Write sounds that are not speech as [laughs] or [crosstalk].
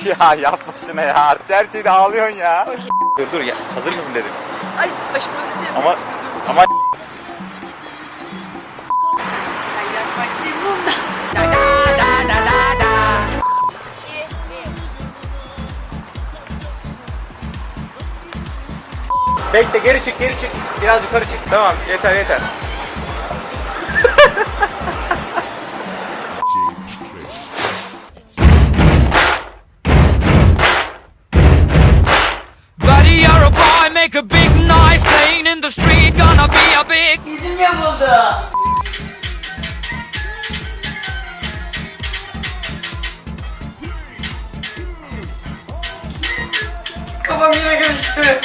[laughs] ya yapma şuna ya. Her şeyde ağlıyorsun ya. Okey. Dur dur ya. Hazır mısın dedim. Ay aşkım özür dilerim. Ama ama Ay bekle geri çık geri çık. Biraz yukarı çık. Tamam yeter yeter. Make a big noise playing in the street, gonna be a big Yüzüm yamuldu. Kafam yine karıştı.